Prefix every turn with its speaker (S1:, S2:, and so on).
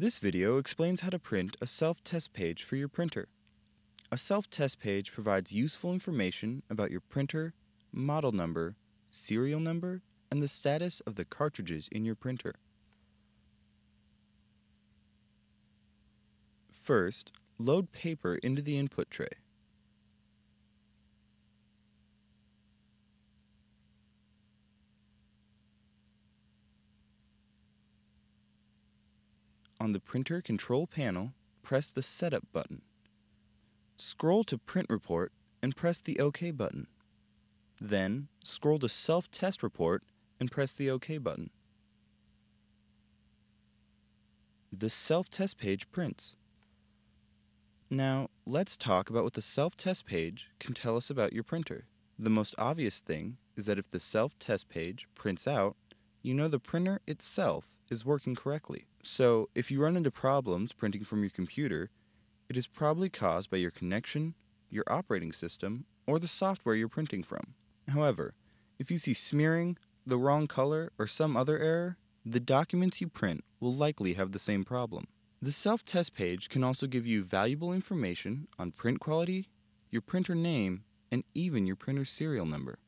S1: This video explains how to print a self-test page for your printer. A self-test page provides useful information about your printer, model number, serial number, and the status of the cartridges in your printer. First, load paper into the input tray. On the printer control panel, press the Setup button. Scroll to Print Report and press the OK button. Then, scroll to Self-Test Report and press the OK button. The self-test page prints. Now, let's talk about what the self-test page can tell us about your printer. The most obvious thing is that if the self-test page prints out, you know the printer itself is working correctly. So, if you run into problems printing from your computer, it is probably caused by your connection, your operating system, or the software you're printing from. However, if you see smearing, the wrong color, or some other error, the documents you print will likely have the same problem. The self-test page can also give you valuable information on print quality, your printer name, and even your printer serial number.